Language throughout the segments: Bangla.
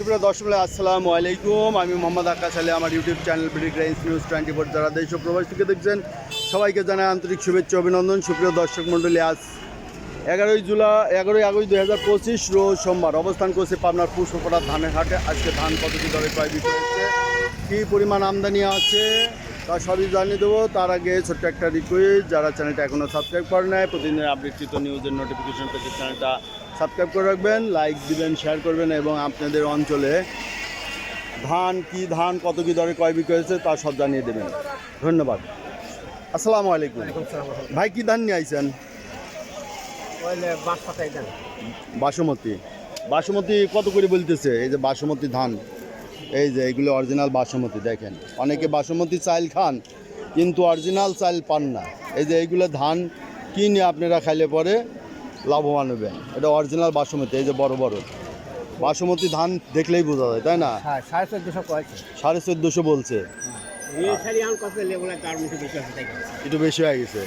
সুপ্রিয় দর্শক আসসালামু আলাইকুম। আমি মোহাম্মদ আকাশ আলী, আমার ইউটিউব চ্যানেল ব্রিক রাইন্স নিউজ টোয়েন্টি ফোর। যারা দেশ ও প্রবাস থেকে দেখছেন, সবাইকে জানাই আন্তরিক শুভেচ্ছা অভিনন্দন। সুপ্রিয় দর্শক মণ্ডলী, আজ এগারোই জুলাই, এগারোই আগস্ট দুই হাজার পঁচিশ রোজ সোমবার অবস্থান করছে পাবনার পুষ্পপাড়া ধানের হাটে। আজকে ধান কত কী দরে কয় বিক্রি হচ্ছে, কী পরিমাণ আমদানি আছে, তা সবই জানিয়ে দেবো। তার আগে ছোট্ট একটা রিকোয়েস্ট যারা চ্যানেলটা এখনও সাবস্ক্রাইব করে নেয় প্রতিদিনের আপডেটকৃত নিউজের নোটিফিকেশন পেতে চ্যানেলটা সাবস্ক্রাইব করে রাখবেন লাইক দিবেন শেয়ার করবেন এবং আপনাদের অঞ্চলে ধান কি ধান কত কি দরে কয় বিক্রি হয়েছে তা সব জানিয়ে দেবেন। ধন্যবাদ। আসসালামু আলাইকুম। ভাই কি ধান নিয়ে আইছেন? বাসমতি। বাসমতি কত করে বলতেছে? এই যে বাসমতি ধান। এই যে এগুলো অরিজিনাল বাসমতি দেখেন। অনেকে বাসমতি চাইল খান কিন্তু অরিজিনাল চাইল পান না। এই যে এইগুলো ধান কিনে আপনারা খাইলে পরে লাভবান হবেন এটা অরিজিনাল বাসমতি এই যে বড় বড়। বাসমতি ধান দেখলেই বোঝা যায় তাই না? হ্যাঁ সাড়ে চোদ্দশো সাড়ে চোদ্দোশো বলছে। একটু বেশি হয়ে গেছে।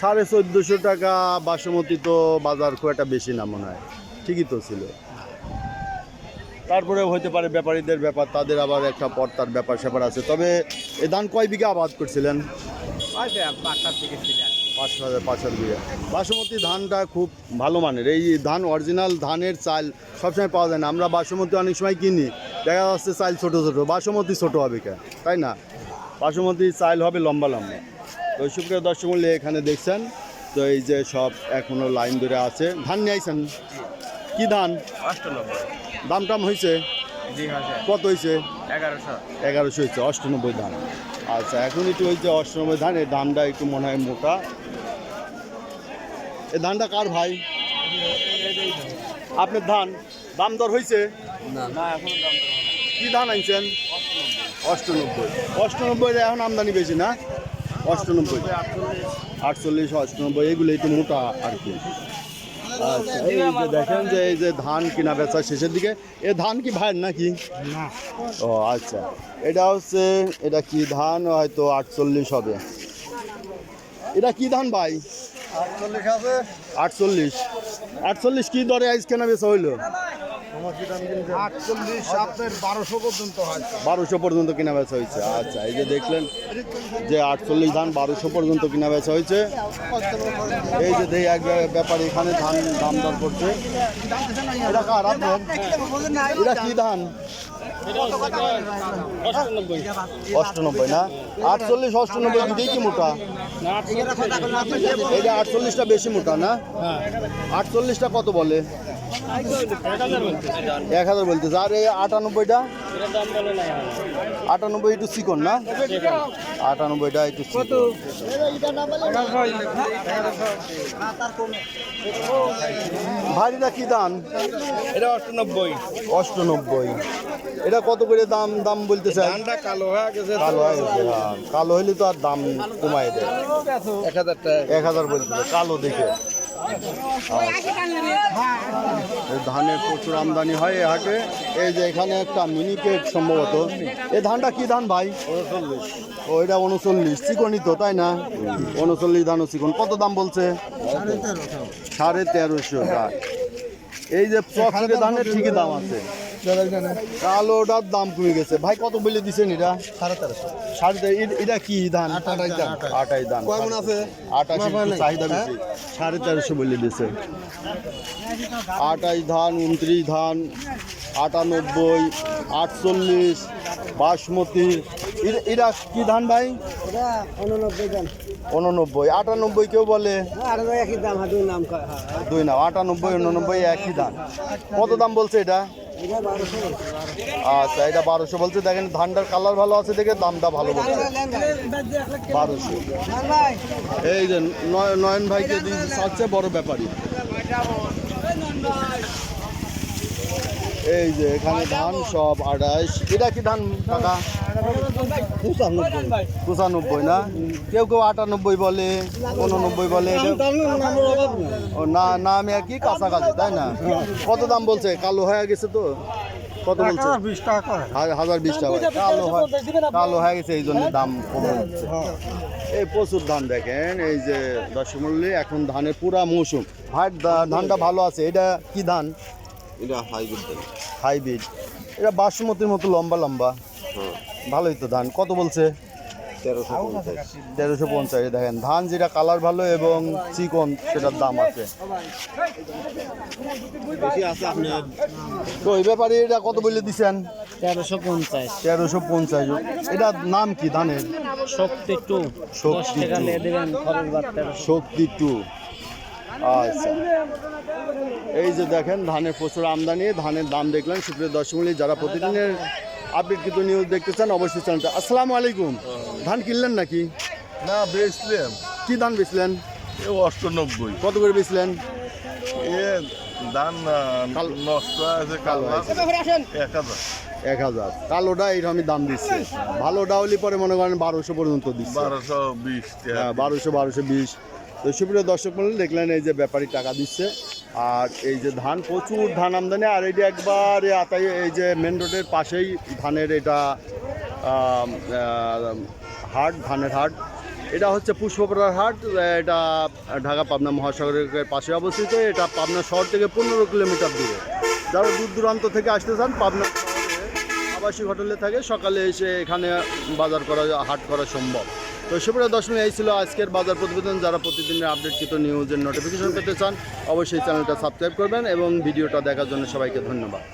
সাড়ে চোদ্দোশো টাকা বাসমতি তো বাজার খুব একটা বেশি না মনে হয়। ঠিকই তো ছিল। তারপরে হতে পারে ব্যাপারীদের ব্যাপার তাদের আবার একটা পর্তার ব্যাপার স্যাপার আছে। তবে এ ধান কয় বিঘা আবাদ করছিলেন? পাঁচটার ছিল পাঁচ হাজার পাঁচ হাজার বিঘা। বাসমতি ধানটা খুব ভালো মানের। এই ধান অরিজিনাল ধানের চাল সবসময় পাওয়া যায় না। আমরা বাসমতি অনেক সময় কিনি দেখা যাচ্ছে চাল ছোটো ছোটো। বাসমতি ছোটো হবে কে তাই না? বাসমতি চাল হবে লম্বা লম্বা। তো সুপ্রিয় দর্শক মূল্যে এখানে দেখছেন তো এই যে সব এখনও লাইন ধরে আছে। ধান নিয়ে আইছেন? কি ধান? দাম টাম হয়েছে হ্যাঁ কত হয়েছে এগারোশো। এগারোশো হয়েছে অষ্টানব্বই ধান। আচ্ছা এখন একটু হয়েছে অষ্টানব্বই ধান এই ধানটা একটু মনে হয় মোটা। এ ধানটা কার ভাই? আপনার ধান দাম দর হয়েছে না। এখন দাম কি ধান আনছেন? অষ্টানব্বই। অষ্টানব্বই এখন আমদানি বেশি না? অষ্টানব্বই আটচল্লিশ অষ্টানব্বই এগুলো একটু মোটা আর কি। আচ্ছা এই যে দেখেন যে এই যে ধান কিনা বেচা শেষের দিকে এ ধান কি ভাইয়ের নাকি? ও আচ্ছা। এটা হচ্ছে এটা কি ধান? হয়তো আটচল্লিশ হবে। এটা কি ধান ভাই? আটচল্লিশ আটচল্লিশ। আটচল্লিশ কি দরে আইস কেনা বেচা হইল? আটচল্লিশ আপনার বারোশো পর্যন্ত হয়। বারোশো পর্যন্ত কিনা বেচা হয়েছে। আচ্ছা এই যে দেখলেন যে আটচল্লিশ ধান বারোশো পর্যন্ত কিনা বেচা হয়েছে। এই যে দেই এক ব্যাপার এখানে ধান দাম দর করছে। এটা কার আপনার এটা কি ধান? অষ্টানব্বই না? আটচল্লিশ অষ্টানব্বই দুটোই কি মোটা? এটা আটচল্লিশটা বেশি মোটা না? আটচল্লিশটা কত বলে? এক হাজার বলতেছে। আর এই আটানব্বইটা? আটানব্বই একটু চিকন না? আটানব্বইটা একটু ভারীটা কি দাম? এটা অষ্টানব্বই। অষ্টানব্বই। এটা কত করে দাম দাম বলতেছে? কালো হয়ে গেছে। কালো হয়ে গেছে। কালো হইলে তো আর দাম কমায় দেয়। এক হাজার টাকা। এক হাজার বলতেছে কালো দেখে। ধানের প্রচুর আমদানি হয় এই হাটে। এই যে এখানে একটা মিনি মিনিকেট সম্ভবত। এই ধানটা কি ধান ভাই? ওইটা উনচল্লিশ। চিকনই তো তাই না? উনচল্লিশ ধান চিকন। কত দাম বলছে? সাড়ে তেরোশো। টাকা এই যে ধানের ঠিকই দাম আছে। কালোটার দাম কমে গেছে। ভাই কত বলে দিছেন এটা? সাড়ে তেরোশো। সাড়ে এটা কি ধান। আটাই ধান। কয় মণ আছে? আটাশ। চাহিদা বেশি। সাড়ে তেরোশো বলে দিছে। আটাইশ ধান উনত্রিশ ধান আটানব্বই আটচল্লিশ বাসমতি। এরা কি ধান ভাই? উননব্বই আটানব্বই কেউ বলে? দাম নাম দুই না আটানব্বই উননব্বই একই ধান কত দাম বলছে এটা? আচ্ছা এটা বারোশো বলছে। দেখেন, ধানটার কালার ভালো আছে দেখে দামটা ভালো বলছে। বারোশো। এই যে নয়- নয়ন ভাইকে সবচেয়ে বড় ব্যাপারই। এই যে এখানে ধান সব আড়াইশ এটা কি ধান কাকা? পঁচানব্বই না? কেউ কেউ আটানব্বই বলে উননব্বই বলে ও না না আমি একই কাছাকাছি তাই না? কত দাম বলছে? কালো হয়ে গেছে তো? কত বলছে? হাজার বিশ টাকা কালো হয় কালো হয়ে গেছে এই জন্য দাম কমে যাচ্ছে। এই প্রচুর ধান দেখেন এই যে দর্শক এখন ধানের পুরা মৌসুম। ভাই ধানটা ভালো আছে এটা কি ধান? এটা হাইব্রিড হাইব্রিড এটা বাসমতির মতো লম্বা লম্বা। ভালোই তো ধান। কত বলছে? তেরোশো পঞ্চাশ। তেরোশো পঞ্চাশ দেখেন। ধান যেটা কালার ভালো এবং চিকন সেটার দাম আছে। তো এই ব্যাপারে এটা কত বলে দিছেন? তেরোশো পঞ্চাশ। তেরোশো পঞ্চাশ। এটার নাম কি ধানের? শক্তি টু। শক্তি তেরোশো। শক্তি টু। আচ্ছা। এই যে দেখেন ধানের প্রচুর আমদানি ধানের দাম দেখলেন সুপ্রিয় দর্শকমূলী যারা প্রতিদিনের আপডেট কিন্তু নিউজ দেখতে চান অবশ্যই চ্যানেলটা আসসালামু আলাইকুম। ধান কিনলেন নাকি? না বেচলেন। কি ধান বেচলেন? অষ্টানব্বই। কত করে বেচলেন? এ কাল- নষ্ট আছে কাল এক হাজার। এক হাজার। কালোটা এইরকমই দাম দিচ্ছে। ভালোটা হলে পরে মনে করেন বারোশো পর্যন্ত দিচ্ছে। বারোশো বিশ হ্যাঁ বারোশো বারোশো বিশ। তো সুপ্রিয় দর্শক মূল্য দেখলেন এই যে ব্যাপারী টাকা দিচ্ছে, আর এই যে ধান, প্রচুর ধান আমদানি, আর এটা একবার আতাই, এই যে মেন রোডের পাশেই ধানের এটা হাট, ধানের হাট। এটা হচ্ছে পুষ্পপাড়ার হাট, এটা ঢাকা পাবনা মহাসাগরের পাশে অবস্থিত, এটা পাবনা শহর থেকে পনেরো কিলোমিটার দূরে। যারা দূর দূরান্ত থেকে আসতে চান, পাবনা আবাসিক হোটেলে থাকে, সকালে এসে এখানে বাজার করা, হাট করা সম্ভব। তো সুপ্রিয় দশমী এই ছিল আজকের বাজার প্রতিবেদন। যারা প্রতিদিনের আপডেটকৃত নিউজের নোটিফিকেশন পেতে চান, অবশ্যই চ্যানেলটা সাবস্ক্রাইব করবেন এবং ভিডিওটা দেখার জন্য সবাইকে ধন্যবাদ।